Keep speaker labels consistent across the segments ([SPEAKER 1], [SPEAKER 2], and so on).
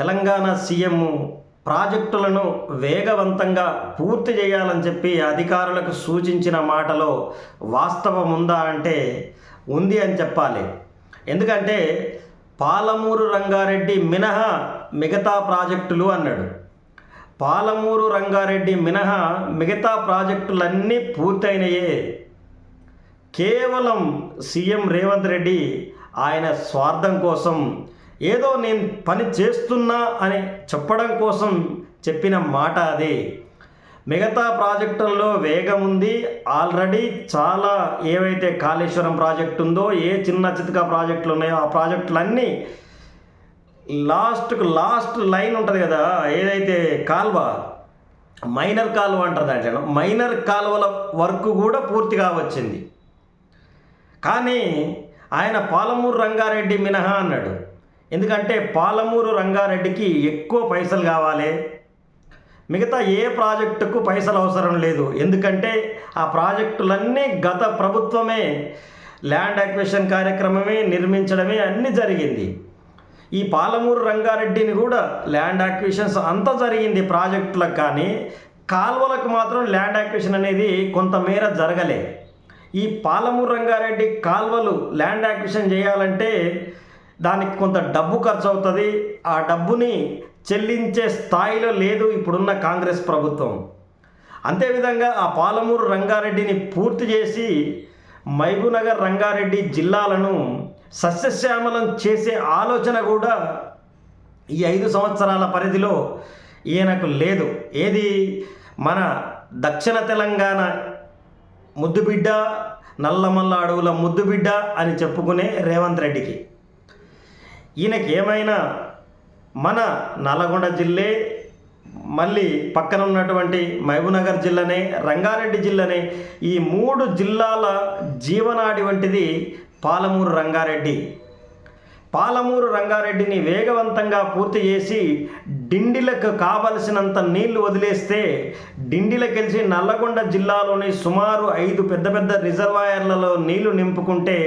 [SPEAKER 1] Telangana CM ప్రాజెక్టులను వేగవంతంగా పూర్తి చేయాలని చెప్పి అధికారులకు సూచించిన మాటలో వాస్తవం ఉందా అంటే ఉంది అని చెప్పాలి. ఎందుకంటే పాలమూరు రంగారెడ్డి మినహా మిగతా ప్రాజెక్టులు అన్నాడు. పాలమూరు రంగారెడ్డి మినహా మిగతా ప్రాజెక్టులన్నీ పూర్తయినాయే. కేవలం సీఎం రేవంత్ రెడ్డి ఆయన స్వార్థం కోసం ఏదో నేను పని చేస్తున్నా అని చెప్పడం కోసం చెప్పిన మాట అది. మిగతా ప్రాజెక్టుల్లో వేగం ఉంది. ఆల్రెడీ చాలా ఏవైతే కాళేశ్వరం ప్రాజెక్టు ఉందో ఏ చిన్న చితక ప్రాజెక్టులు ఉన్నాయో ఆ ప్రాజెక్టులన్నీ లాస్ట్కు లాస్ట్ లైన్ ఉంటుంది కదా ఏదైతే కాల్వ? మైనర్ కాలువ అంటారు దాంట్లో మైనర్ కాలువల వర్క్ కూడా పూర్తిగా వచ్చింది. కానీ ఆయన పాలమూరు రంగారెడ్డి మినహా అన్నాడు. ఎందుకంటే పాలమూరు రంగారెడ్డికి ఎక్కువ పైసలు కావాలి. మిగతా ఏ ప్రాజెక్టుకు పైసలు అవసరం లేదు. ఎందుకంటే ఆ ప్రాజెక్టులన్నీ గత ప్రభుత్వమే ల్యాండ్ అక్విజిషన్ కార్యక్రమమే నిర్మించడమే అన్నీ జరిగింది. ఈ పాలమూరు రంగారెడ్డిని కూడా ల్యాండ్ యాక్విషన్స్ అంతా జరిగింది ప్రాజెక్టులకు కానీ కాల్వలకు మాత్రం ల్యాండ్ యాక్విషన్ అనేది కొంతమేర జరగలే. ఈ పాలమూరు రంగారెడ్డి కాల్వలు ల్యాండ్ యాక్విషన్ చేయాలంటే దానికి కొంత డబ్బు ఖర్చు అవుతుంది ఆ డబ్బుని చెల్లించే స్థాయిలో లేదు ఇప్పుడున్న కాంగ్రెస్ ప్రభుత్వం. అంతేవిధంగా ఆ పాలమూరు రంగారెడ్డిని పూర్తి చేసి మైబునగర్ రంగారెడ్డి జిల్లాలను సస్యశ్యామలం చేసే ఆలోచన కూడా ఈ ఐదు సంవత్సరాల పరిధిలో ఈయనకు లేదు. ఏది? మన దక్షిణ తెలంగాణ ముద్దుబిడ్డ నల్లమల్ల అడవుల ముద్దుబిడ్డ అని చెప్పుకునే రేవంత్ రెడ్డికి. ఈయనకి ఏమైనా మన నల్లగొండ జిల్లే మళ్ళీ పక్కన ఉన్నటువంటి మహబూబ్నగర్ జిల్లానే రంగారెడ్డి జిల్లానే ఈ మూడు జిల్లాల జీవనాడి వంటిది పాలమూరు రంగారెడ్డి. పాలమూరు రంగారెడ్డిని వేగవంతంగా పూర్తి చేసి డిండిలకు కావలసినంత నీళ్ళు వదిలేస్తే డిండిలకెలిసి నల్లగొండ జిల్లాలోని సుమారు ఐదు పెద్ద పెద్ద రిజర్వాయర్లలో నీళ్ళు నింపుకుంటే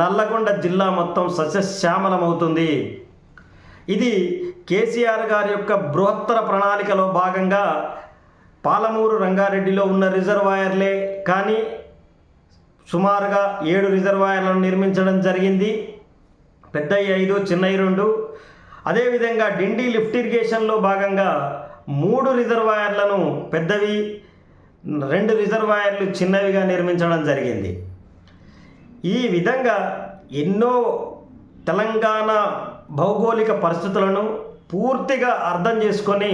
[SPEAKER 1] నల్లగొండ జిల్లా మొత్తం సస్యశ్యామలమవుతుంది. ఇది కేసీఆర్ గారి యొక్క బృహత్తర ప్రణాళికలో భాగంగా పాలమూరు రంగారెడ్డిలో ఉన్న రిజర్వాయర్లే కానీ సుమారుగా ఏడు రిజర్వాయర్లను నిర్మించడం జరిగింది. పెద్దయి ఐదు చిన్నయి రెండు అదేవిధంగా డిండి లిఫ్ట్ ఇరిగేషన్లో భాగంగా మూడు రిజర్వాయర్లను పెద్దవి రెండు రిజర్వాయర్లు చిన్నవిగా నిర్మించడం జరిగింది. ఈ విధంగా ఎన్నో తెలంగాణ భౌగోళిక పరిస్థితులను పూర్తిగా అర్థం చేసుకొని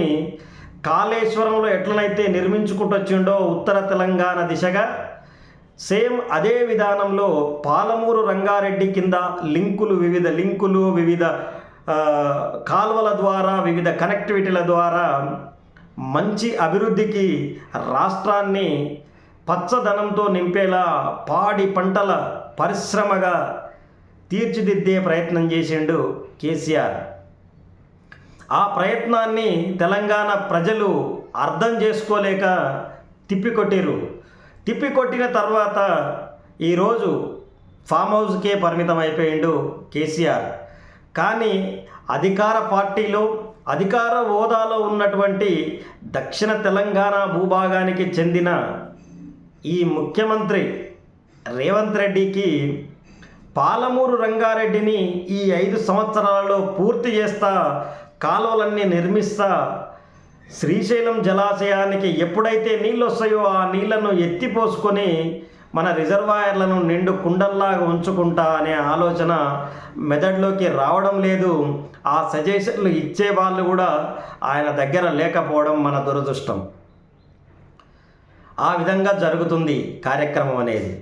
[SPEAKER 1] కాళేశ్వరంలో ఎట్లనైతే నిర్మించుకుంటూ వచ్చిండో ఉత్తర తెలంగాణ దిశగా సేమ్ అదే విధానంలో పాలమూరు రంగారెడ్డి కింద లింకులు వివిధ లింకులు వివిధ కాల్వల కాలువల ద్వారా వివిధ కనెక్టివిటీల ద్వారా మంచి అభివృద్ధికి రాష్ట్రాన్ని పచ్చదనంతో నింపేలా పాడి పంటల పరిశ్రమగా తీర్చిదిద్దే ప్రయత్నం చేసిండు కేసీఆర్. ఆ ప్రయత్నాన్ని తెలంగాణ ప్రజలు అర్థం చేసుకోలేక తిప్పికొట్టిరు తిప్పి కొట్టిన తర్వాత ఈరోజు ఫామ్ హౌస్కే పరిమితం అయిపోయిండు కేసీఆర్. కానీ అధికార పార్టీలో అధికార హోదాలో ఉన్నటువంటి దక్షిణ తెలంగాణ భూభాగానికి చెందిన ఈ ముఖ్యమంత్రి రేవంత్ రెడ్డికి పాలమూరు రంగారెడ్డిని ఈ ఐదు సంవత్సరాలలో పూర్తి చేస్తా కాలువలన్నీ నిర్మిస్తా శ్రీశైలం జలాశయానికి ఎప్పుడైతే నీళ్ళు వస్తాయో ఆ నీళ్ళను ఎత్తిపోసుకొని మన రిజర్వాయర్లను నిండు కుండల్లాగా ఉంచుకుంటా అనే ఆలోచన మెదడులోకి రావడం లేదు. ఆ సజెషన్లు ఇచ్చే వాళ్ళు కూడా ఆయన దగ్గర లేకపోవడం మన దురదృష్టం. ఆ విధంగా జరుగుతుంది కార్యక్రమం అనేది.